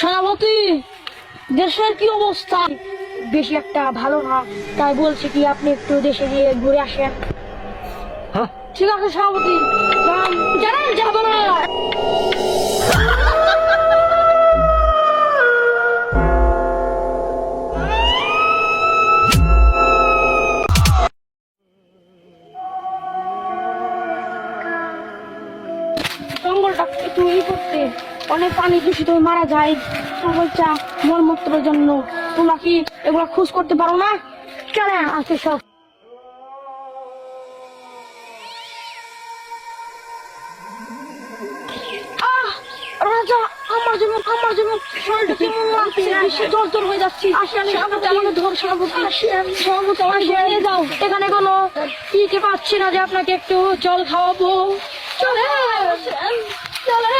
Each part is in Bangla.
সেনাপতি দেশের কি অবস্থা? বেশি একটা ভালো না তাই বলছি কি আপনি একটু দেশে গিয়ে ঘুরে আসেন। হ্যাঁ। ঠিক আছে সভাপতি যাব না। জঙ্গলটা একটু ই করতে। অনেক পানি দূষিত হয়ে মারা যায়। সবাইটা মলমূত্রের জন্য তোমরা কি এগুলো খোঁজ করতে পারো না? চলে আজকে সব। রাজা আমার জন্য আমার জন্য শরীরটা কেমন লাগছে? বেশি জ্বর জ্বর হয়ে যাচ্ছি। আসেন সভাপতি আমাকে ধর সভাপতি। সভাপতি আমাকে নিয়ে যাও। এখানে কোনো পাচ্ছি না যে আপনাকে একটু জল খাওয়াবো। চলে চলে।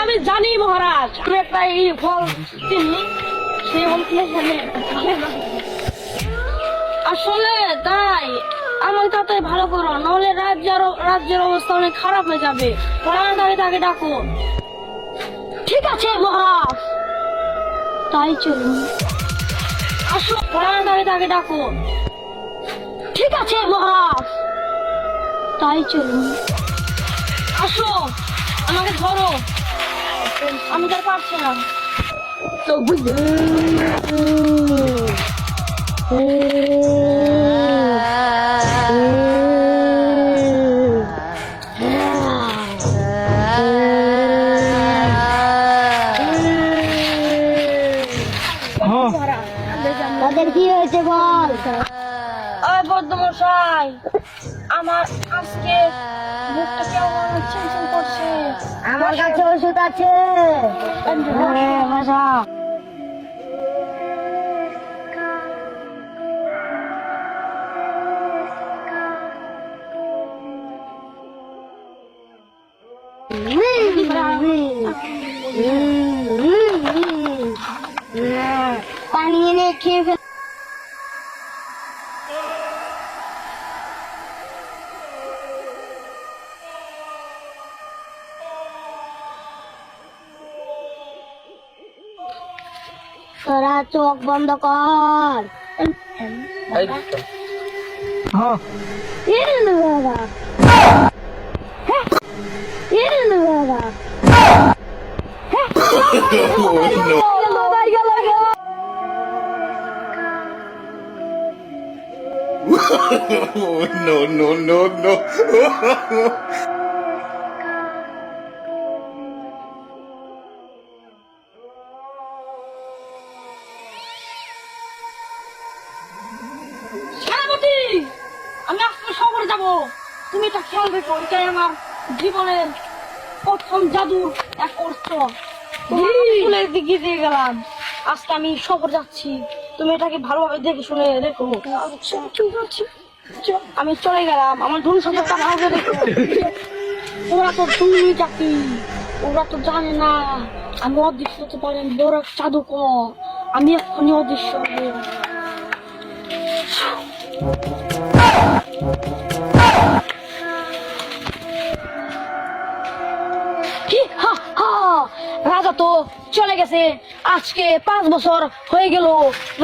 আমি জানি মহারাজ আমি একটা এই ফল চিনি আসলে তাই আমার তাতে ভালো করো নাহলে রাজ্যের রাজ্যের অবস্থা অনেক খারাপ হয়ে যাবে। তাড়াতাড়ি তাকে ডাকো। ঠিক আছে মহারাজ। তাই চলুন। আসো, তাড়াতাড়ি তাকে ডাকো। ঠিক আছে মহারাজ। তাই চলুন। আসো আমাকে ধরো। আমি তার পারছি না। তো তাদের কি হয়েছে বল? ওই বদ্ধমশাই আমার আজকে মুখটা আমার কাছে ওষুধ আছে হ্যাঁ, বসো। তোরা চোখ বন্ধ কর এই হ্যাঁ ইল বাবা ইল বাবা Oh, no, no, no, no. তুমি এটা খেয়াল রেখো এটাই আমার জীবনের প্রথম জাদু এক অর্থ। ফুলের দিকে দিয়ে গেলাম। আজকে আমি শহর যাচ্ছি। তুমি এটাকে ভালোভাবে দেখে শুনে রেখো। আমি চলে গেলাম। আমার ধন সম্পদটা ভালো করে রেখো ওরা তো তুমি চাকরি ওরা তো জানে না। আমি অদৃশ্য হতে পারি আমি বড় এক জাদুকর। আমি এক্ষুনি অদৃশ্য হব। রাজা তো চলে গেছে। আজকে পাঁচ বছর হয়ে গেল,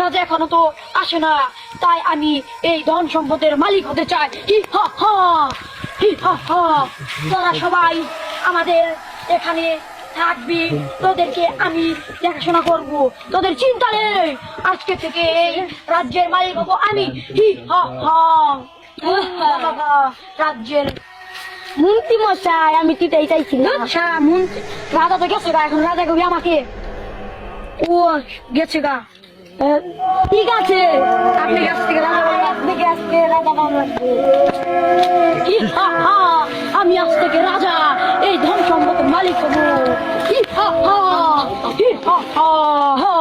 রাজা এখনও তো আসে না। তাই আমি এই ধন সম্পদের মালিক হতে চাই। হি হা হা, হি হা তোরা সবাই আমাদের এখানে থাকবি। তোদেরকে আমি দেখাশোনা করব। তোদের চিন্তা নেই। আজকে থেকে এই রাজ্যের মালিক হব আমি। হি হা হা। রাজ্যের মন্ত্রী মশাই আমি তো এটাই চাইছিলাম। আচ্ছা মন্ত্রী রাজা তো গেছে গা এখন রাজা কবি আমাকে। ও গেছে গা। ঠিক আছে। আপনি কাছ থেকে আপনি কাছ থেকে রাজা লাগবে হা, আমি আজ থেকে রাজা এই ধন সম্পদের মালিক হব। হা হা হা হা।